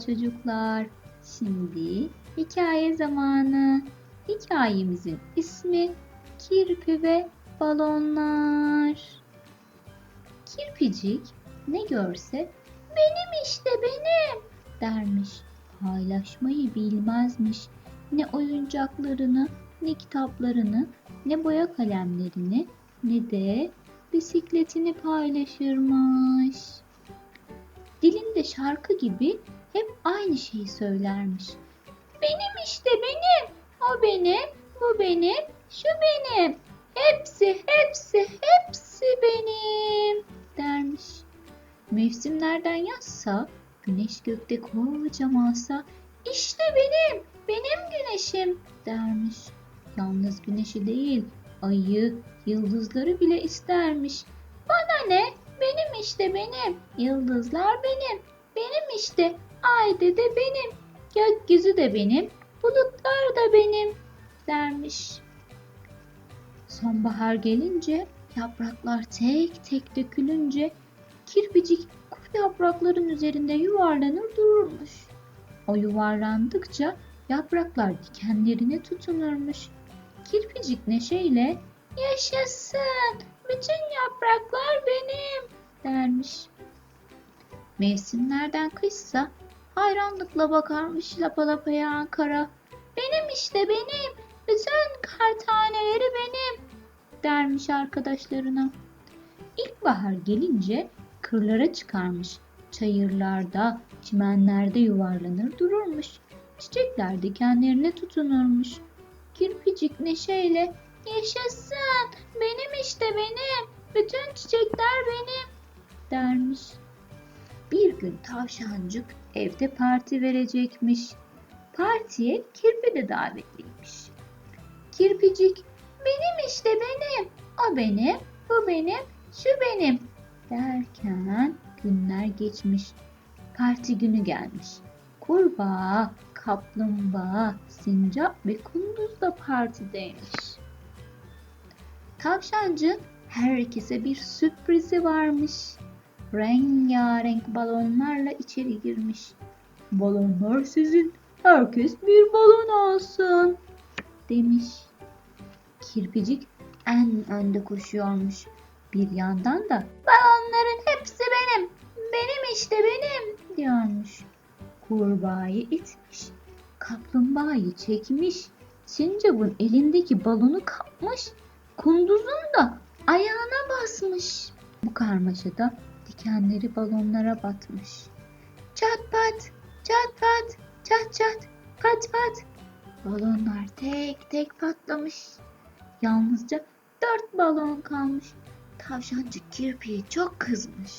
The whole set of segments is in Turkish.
çocuklar. Şimdi hikaye zamanı. Hikayemizin ismi Kirpi ve Balonlar. Kirpicik ne görse benim işte benim dermiş. Paylaşmayı bilmezmiş. Ne oyuncaklarını, ne kitaplarını, ne boya kalemlerini, ne de bisikletini paylaşırmış. Dilinde şarkı gibi hep aynı şeyi söylermiş. Benim işte benim, o benim, bu benim, şu benim. Hepsi, hepsi, hepsi benim dermiş. Mevsimlerden yazsa, güneş gökte kocamansa, işte benim, benim güneşim dermiş. Yalnız güneşi değil, ayı, yıldızları bile istermiş. Bana ne? Benim işte benim. Yıldızlar benim. Benim işte. Ay de de benim. Gökyüzü de benim. Bulutlar da benim dermiş. Sonbahar gelince yapraklar tek tek dökülünce kirpicik kuru yaprakların üzerinde yuvarlanır dururmuş. O yuvarlandıkça yapraklar dikenlerine tutunurmuş. Kirpicik neşeyle yaşasın bütün yapraklar benim dermiş. Mevsimlerden kışsa hayranlıkla bakarmış lapa lapa yağan kara. Benim işte benim, bütün kar taneleri benim dermiş arkadaşlarına. İlkbahar gelince kırlara çıkarmış. Çayırlarda, çimenlerde yuvarlanır dururmuş. Çiçekler dikenlerine tutunurmuş. Kirpicik neşeyle yaşasın benim işte benim, bütün çiçekler benim dermiş. Bir gün tavşancık evde parti verecekmiş. Partiye kirpi de davetliymiş. Kirpicik benim işte benim, o benim, bu benim, şu benim derken günler geçmiş. Parti günü gelmiş. Kurbağa, kaplumbağa, sincap ve kunduz da partideymiş. Tavşancı herkese bir sürprizi varmış. Rengarenk balonlarla içeri girmiş. Balonlar sizin, herkes bir balon alsın demiş. Kirpicik en önde koşuyormuş. Bir yandan da balonların hepsi benim, benim işte benim diyormuş. Kurbağayı itmiş, kaplumbağayı çekmiş, sincapın elindeki balonu kapmış, kunduzun da ayağına basmış. Bu karmaşada dikenleri balonlara batmış. Çat pat, çat pat, çat çat, pat pat. Balonlar tek tek patlamış. Yalnızca dört balon kalmış. Tavşancı kirpiye çok kızmış.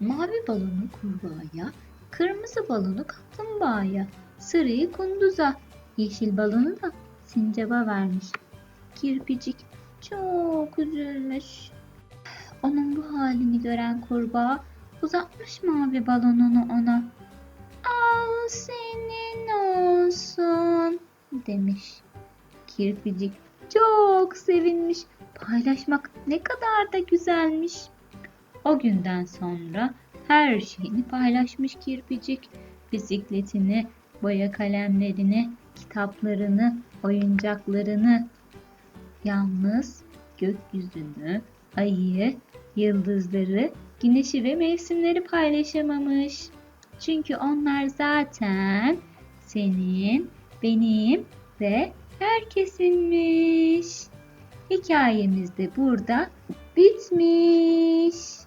Mavi balonu kurbağaya, kırmızı balonu kaplumbağaya, sarıyı kunduza, yeşil balonu da sincaba vermiş. Kirpicik çok üzülmüş. Onun bu halini gören kurbağa uzatmış mavi balonunu ona. Al senin olsun demiş. Kirpicik çok sevinmiş. Paylaşmak ne kadar da güzelmiş. O günden sonra her şeyini paylaşmış kirpicik. Bisikletini, boya kalemlerini, kitaplarını, oyuncaklarını. Yalnız gökyüzünü, ayı, yıldızları, güneşi ve mevsimleri paylaşamamış. Çünkü onlar zaten senin, benim ve herkesinmiş. Hikayemiz de burada bitmiş.